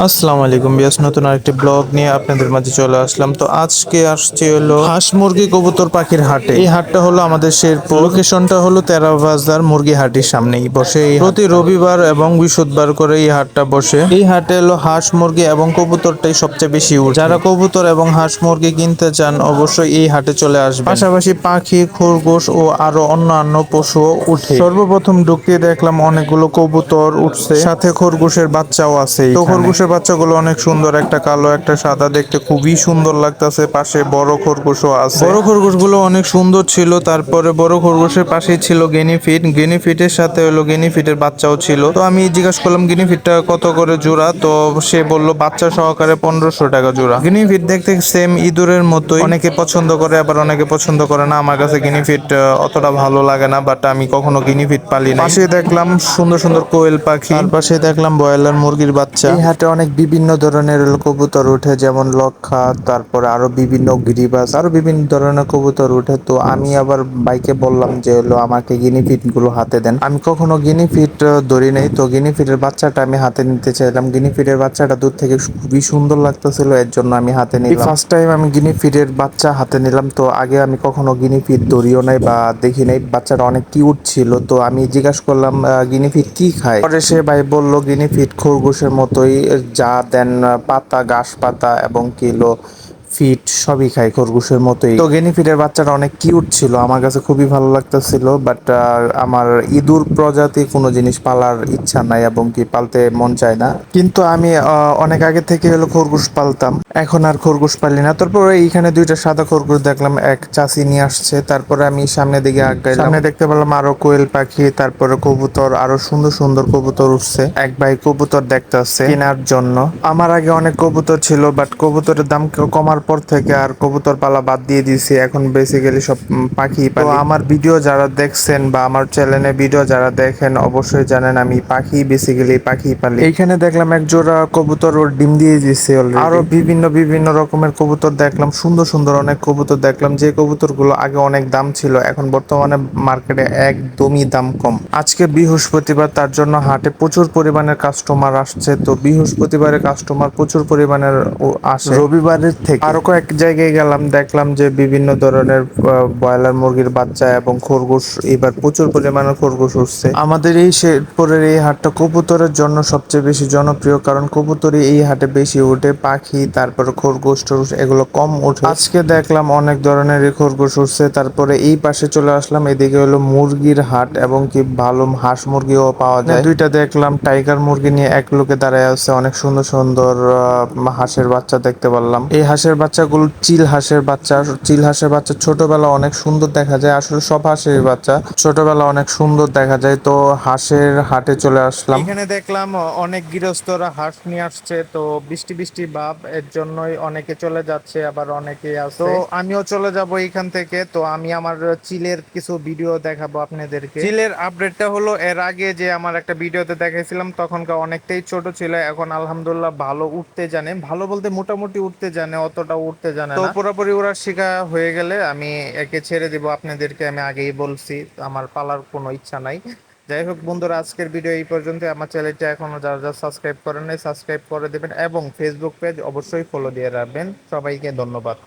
আসসালামু আলাইকুম বিয়াস নতুন আরেকটি ব্লগ নিয়ে আপনাদের মাঝে চলে আসলাম। তো আজকে আসছে হলো হাঁস মুরগি কবুতর পাখির হাটে। এই হাটটা হলো আমাদের শেরপুর। লোকেশনটা হলো তেরা বাজার মুরগি হাটির সামনেই বসে প্রতি রবিবার এবং বৃহস্পতিবার করে এই হাটটা বসে। এই হাটে হলো হাঁস মুরগি এবং কবুতরটাই সবচেয়ে বেশি উঠে। যারা কবুতর এবং হাঁস মুরগি কিনতে চান অবশ্যই এই হাটে চলে আসবে পাশাপাশি পাখি খরগোশ ও আরও অন্যান্য পশুও উঠে। সর্বপ্রথম ঢুকিয়ে দেখলাম অনেকগুলো কবুতর উঠছে। সাথে খরগোশের বাচ্চাও আছে তো খরগোশের বাচ্চাগুলো অনেক সুন্দর একটা কালো একটা সাদা দেখতে খুবই সুন্দর লাগতাছে। পাশে বড় খরগোশও আছে। বড় খরগোশগুলো অনেক সুন্দর ছিল তারপরে বড় খরগোশের পাশেই ছিল গেনিফিট। গেনিফিটের সাথে হলো গেনিফিটের বাচ্চাও ছিল। তো আমি জিজ্ঞাসা করলাম গেনিফিটটা কত করে জোড়া? তো সে বলল বাচ্চা সহকারে পনেরোশো টাকা জোড়া। গিনিফিট দেখতে সেম ইঁদুরের মতোই। অনেকে পছন্দ করে আবার অনেকে পছন্দ করে না। আমার কাছে গিনিফিট অতটা ভালো লাগে না বাট আমি কখনো গিনিফিট পালি না পাশে দেখলাম সুন্দর সুন্দর কোয়েল পাখি। পাশে দেখলাম ব্রয়লার মুরগির বাচ্চা। এই হাটে অনেক বিভিন্ন ধরনের কবুতর উঠে যেমন লক্ষা তারপর আরও বিভিন্ন গিরিবাস আরও বিভিন্ন ধরনের কবুতর উঠে। তো আমি আবার বাইকে বললাম যে হলো আমাকে গিনিফিটগুলো হাতে দেন। আমি কখনো গিনিফিট ধরি নাই। তো গিনিফিটের বাচ্চাটা আমি হাতে নিতে চাইলাম। গিনিফিটের বাচ্চাটা দূর থেকে খুবই সুন্দর লাগতেছিল এর জন্য আমি হাতে নিলাম। ফার্স্ট টাইম আমি গিনিফিটের বাচ্চা হাতে নিলাম। তো আগে আমি কখনো গিনিফিট ধরিও নাই বা দেখি নাই। বাচ্চাটা অনেক কিউট ছিল। তো আমি জিজ্ঞাসা করলাম গিনিফিট কি খায়? পরে সে ভাই বলল গিনিফিট খরগোশের মতোই যা দেন পাতা ঘাস পাতা এবং কিলো, ফিট সবই খায় খরগোশের মতোই। তো গেনিফিটের বাচ্চাটা অনেক কিউট ছিল, আমার কাছে খুবই ভালো লাগতেছিল বাট আমার ইঁদুর প্রজাতি কোনো জিনিস পালার ইচ্ছা নাই এবং কি পালতে মন চায় না। কিন্তু আমি অনেক আগে থেকে হলো খরগোশ পালতাম। এখন আর খরগোশ পালি না। তারপরে এইখানে দুইটা সাদা খরগোশ দেখলাম এক চাষি নিয়ে আসছে। তারপরে আমি সামনে দিকে আগাইলাম। সামনে দেখতে পেলাম আরও কোয়েল পাখি তারপরে কবুতর আরও সুন্দর সুন্দর কবুতর উঠছে। এক ভাই কবুতর দেখতে আসছে কেনার জন্য। আমার আগে অনেক কবুতর ছিল বাট কবুতরের দাম কমার পর থেকে আর কবুতর পালা বাদ দিয়ে দিয়েছি। এখন বেসিক্যালি সব পাখি পালি। তো আমার ভিডিও যারা দেখছেন বা আমার চ্যানেলে ভিডিও যারা দেখেন অবশ্যই জানেন আমি পাখি বেসিক্যালি পাখি পালি। এইখানে দেখলাম এক জোড়া কবুতর ওর ডিম দিয়ে দিচ্ছে আরও বিভিন্ন বিভিন্ন বিভিন্ন রকমের কবুতর দেখলাম সুন্দর সুন্দর অনেক কবুতর দেখলাম যে কবুতরগুলো আগে অনেক দাম ছিল এখন বর্তমানে মার্কেটে একদমই দাম কম। আজকে বৃহস্পতিবার তার জন্য হাটে প্রচুর পরিমাণের কাস্টমার আসছে তো বৃহস্পতিবারে কাস্টমার প্রচুর পরিমাণের আসে। রবিবারের থেকে। আরও কয়েক জায়গায় গেলাম দেখলাম যে বিভিন্ন ধরনের ব্রয়লার মুরগির বাচ্চা এবং খরগোশ এবার প্রচুর পরিমাণে খরগোশ উঠছে। আমাদের এই শেরপুরের এই হাটটা কবুতরের জন্য সবচেয়ে বেশি জনপ্রিয় কারণ কবুতরই এই হাটে বেশি ওঠে পাখি তারপরে খরগোশ টরগোশ এগুলো কম ওঠে। আজকে দেখলাম অনেক ধরনের খরগোশ উঠছে। তারপরে এই পাশে চলে আসলাম এদিকে হলো মুরগির হাট এবং কি ভালো হাঁস মুরগিও পাওয়া যায়। দুইটা দেখলাম। টাইগার মুরগি নিয়ে এক লোকে দাঁড়ায় আছে অনেক সুন্দর সুন্দর হাঁসের বাচ্চা দেখতে পারলাম। এই হাঁসের বাচ্চাগুলো চিল হাঁসের বাচ্চা চিল হাঁসের বাচ্চা ছোটবেলা অনেক সুন্দর দেখা যায় আসলে সব হাঁসের বাচ্চা। ছোটবেলা অনেক সুন্দর দেখা যায় তো হাঁসের হাটে চলে আসলাম। এখানে দেখলাম অনেক গৃহস্থরা হাঁস নিয়ে আসছে তো বৃষ্টি বৃষ্টি ভাব এর জন্যই অনেকে চলে যাচ্ছে আবার অনেকে আছে। তো আমিও চলে যাব এখান থেকে। তো আমি আমার চিলের কিছু ভিডিও দেখাবো আপনাদেরকে। চিলের আপডেটটা হলো এর আগে যে আমার একটা ভিডিওতে দেখাইছিলাম তখনকার অনেকটাই ছোট ছিল এখন আলহামদুলিল্লাহ ভালো উঠতে জানে। ভালো বলতে মোটামুটি উঠতে জানে অতটা উঠতে জানে তো পুরোপুরি ওরা শেখা হয়ে গেলে আমি একে ছেড়ে দিব আপনাদেরকে আমি আগেই বলছি আমার পালার কোনো ইচ্ছা নাই। যাই হোক বন্ধুরা, আজকের ভিডিও এই পর্যন্ত আমার চ্যানেলটা এখনও যারা যারা সাবস্ক্রাইব করেন নাই সাবস্ক্রাইব করে দেবেন এবং ফেসবুক পেজ অবশ্যই ফলো দিয়ে রাখবেন। সবাইকে ধন্যবাদ।